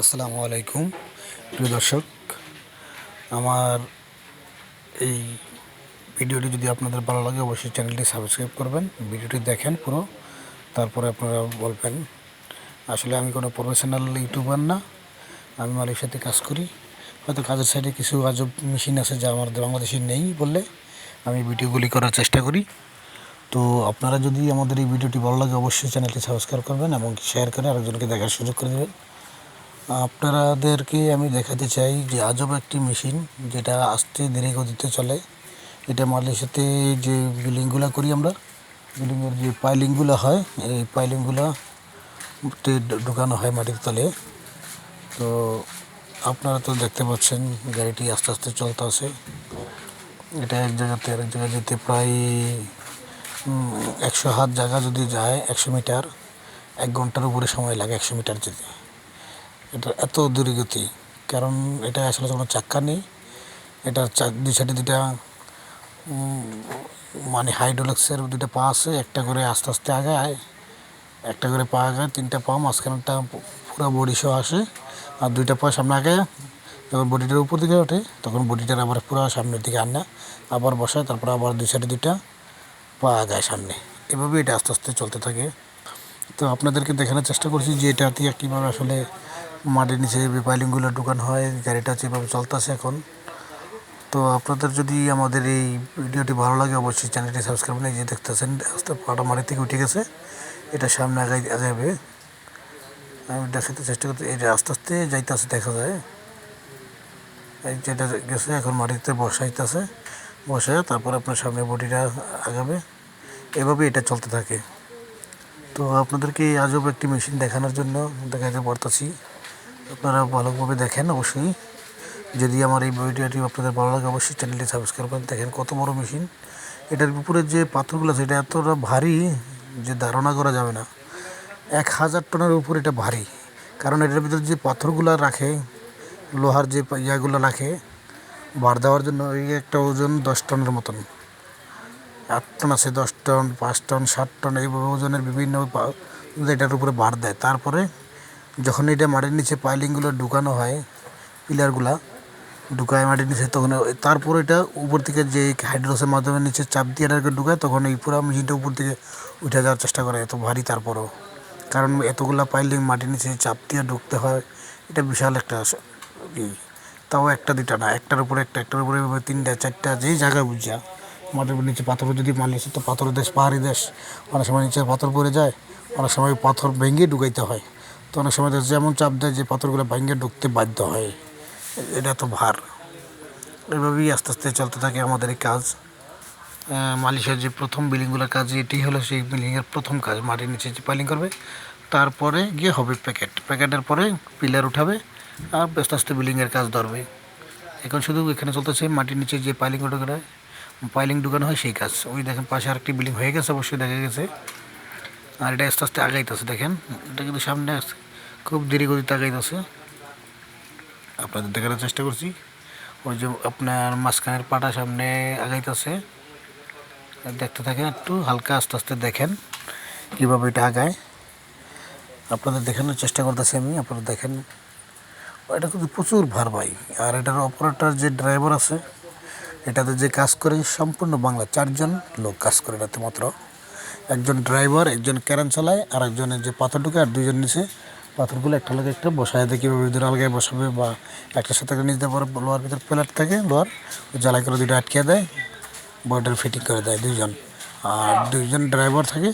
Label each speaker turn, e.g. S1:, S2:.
S1: আসসালামু আলাইকুম। প্রিয় দর্শক, আমার এই ভিডিওটি যদি আপনাদের ভালো লাগে, অবশ্যই চ্যানেলটি সাবস্ক্রাইব করবেন। ভিডিওটি দেখেন পুরো, তারপরে আপনারা বলবেন, আসলে আমি কোনো প্রফেশনাল ইউটিউবার না, আমি মালয়েশিয়াতে কাজ করি। হয়তো কাজের সাইডে কিছু আজব মেশিন আছে যা আমাদের বাংলাদেশে নেই বললে আমি ভিডিওগুলি করার চেষ্টা করি। তো আপনারা যদি আমাদের এই ভিডিওটি ভালো লাগে, অবশ্যই চ্যানেলটি সাবস্ক্রাইব করবেন এবং শেয়ার করে আরেকজনকে দেখার সুযোগ করে দেবেন। আপনাদেরকে আমি দেখাতে চাই যে আজব একটি মেশিন যেটা আস্তে ধীরে গতিতে চলে। এটা মালয়েশিয়াতে যে বিলিংগুলো করি আমরা বিল্ডিংয়ের যে পাইলিংগুলো হয়, এই পাইলিংগুলো ঢুকানো হয় মাটির তলে। তো আপনারা তো দেখতে পাচ্ছেন গাড়িটি আস্তে আস্তে চলতে আছে। এটা এক জায়গাতে আরেক জায়গায় যেতে প্রায় একশো হাত জায়গা যদি যায়, একশো মিটার, এক ঘণ্টার উপরে সময় লাগে একশো মিটার যেতে। এটা এত দূরগতি কারণ এটা আসলে কোনো চাক্কা নেই। চাক, দুই সাইডে দুটা মানে হাইড্রোলিক্সের দুটা পা আছে, একটা করে আস্তে আস্তে আগায়, একটা করে পা আগায়, তিনটা পা মাঝখানটা পুরো বডি সহ আসে, আর দুইটা পা সামনে আগায়, যখন বডিটার উপর দিকে ওঠে, তখন বডিটার আবার পুরো সামনের দিকে আনে, আবার বসায়, তারপর আবার দুই সাইডে দুইটা পা আগায় সামনে। এভাবে এটা আস্তে আস্তে চলতে থাকে। তো আপনাদেরকে দেখানোর চেষ্টা করছি যে এটা দিয়ে কীভাবে আসলে মাটির নিচে পাইলিংগুলো ঢুকানো হয়, গাড়িটা যেভাবে চলতেছে এখন। তো আপনাদের যদি আমাদের এই ভিডিওটি ভালো লাগে, অবশ্যই চ্যানেলটি সাবস্ক্রাইব করে যে দেখতেছেন আস্তে পাটা মাটি থেকে উঠে গেছে। এটা সামনে আগাই আগাবে। আমি দেখাতে চেষ্টা করতে এটা আস্তে আস্তে যাইতেছে, দেখা যায়। এই যেটা গেছে, এখন মাটিতে বসাইতেছে। বসায় তারপর আপনার সামনে বডিটা আগাবে। এভাবে এটা চলতে থাকে। তো আপনাদেরকে আজব একটি মেশিন দেখানোর জন্য দেখাতে পারতাছি। আপনারা ভালোভাবে দেখেন অবশ্যই। যদি আমার এই ভিডিওটি আপনাদের ভালো লাগে, অবশ্যই চ্যানেলটি সাবস্ক্রাইব করেন দেখেন, কত বড় মেশিন। এটার উপরে যে পাথরগুলো আছে, এটা এতটা ভারী যে ধারণা করা যাবে না। এক হাজার টনের উপর এটা ভারী। কারণ এটার ভিতরে যে পাথরগুলো রাখে, লোহার যে ইয়াগুলো রাখে বার দেওয়ার জন্য ওই একটা ওজন দশ টনের মতন। আট টন আছে, দশ টন, পাঁচ টন ষাট টন, এইভাবে ওজনের বিভিন্ন এটার উপরে বার দেয়। তারপরে যখন এটা মাটির নিচে পাইলিংগুলো ঢুকানো হয়, পিলারগুলা, ঢুকায় মাটির নিচে, তখন তারপর এটা উপর থেকে যে হাইড্রোসের মাধ্যমে নিচে চাপ দিয়ে এটাকে ঢুকায়, তখন এই পুরো মেশিনটা উপর থেকে উঠে যাওয়ার চেষ্টা করে, এত ভারী তারপরও। কারণ এতগুলা পাইলিং মাটির নিচে চাপ দিয়ে ঢুকতে হয়, এটা বিশাল একটা। তাও একটা দুটা না, একটার উপরে একটা, একটার উপরে তিনটা, চারটা, যেই জায়গা বুঝা মাটির নিচে পাথর যদি মালিয়েছে তো পাথর দেশ, পাহাড়ি দেশ। অনেক সময় নিচে পাথর পড়ে যায়, অনেক সময় পাথর ভেঙে ঢুকাইতে হয়। তো অনেক সময় যেমন চাপ দেয় যে পাথরগুলো ভেঙে ঢুকতে বাধ্য হয় এটা তো ভার। এভাবেই আস্তে আস্তে চলতে থাকে আমাদের এই কাজ। আহ, মালয়েশিয়ার যে প্রথম বিল্ডিংগুলোর কাজ এটি হলো সেই বিল্ডিংয়ের প্রথম কাজ মাটির নিচে যে পাইলিং করবে তারপরে গিয়ে হবে প্যাকেট প্যাকেটের পরে পিলার উঠাবে আর আস্তে আস্তে বিল্ডিংয়ের কাজ ধরবে। এখন শুধু এখানে চলতেছে মাটির নিচে যে পাইলিং হয় পাইলিং ঢুকানো হয় সেই কাজ। ওই দেখেন পাশে আরেকটি বিল্ডিং হয়ে গেছে অবশ্যই দেখা গেছে। আর এটা আস্তে আস্তে আগাইতেছে, দেখেন। এটা কিন্তু সামনে আছে, খুব দেরি গতিতে আগাইতেছে। আপনাদের দেখানোর চেষ্টা করছি। ওই যে আপনার মাঝখানের পাটা সামনে আগাইতেছে। দেখতে থাকেন, একটু হালকা আস্তে আস্তে দেখেন কীভাবে এটা আগায়। আপনাদের দেখানোর চেষ্টা করতেছি আমি, আপনারা দেখেন। এটা কিন্তু প্রচুর ভার ভাই। আর এটার অপারেটার যে ড্রাইভার আছে, এটাতে যে কাজ করে, সম্পূর্ণ বাংলা চারজন লোক কাজ করে এটাতে মাত্র। একজন ড্রাইভার, একজন ক্যারেন চালায়, আর একজনের যে পাথর ঢুকে, আর দুইজন নিচে পাথরগুলো একটা লোক একটা বসায় দেয়। কীভাবে ভিতরে আলগায় বসাবে বা একটার সাথে একটা নিচে পরে লোহার ভিতরে প্লেট থাকে, লোহার জ্বালাই করে দুটো আটকে দেয় বর্ডার ফিটিং করে দেয় দুইজন। আর দুইজন ড্রাইভার থাকে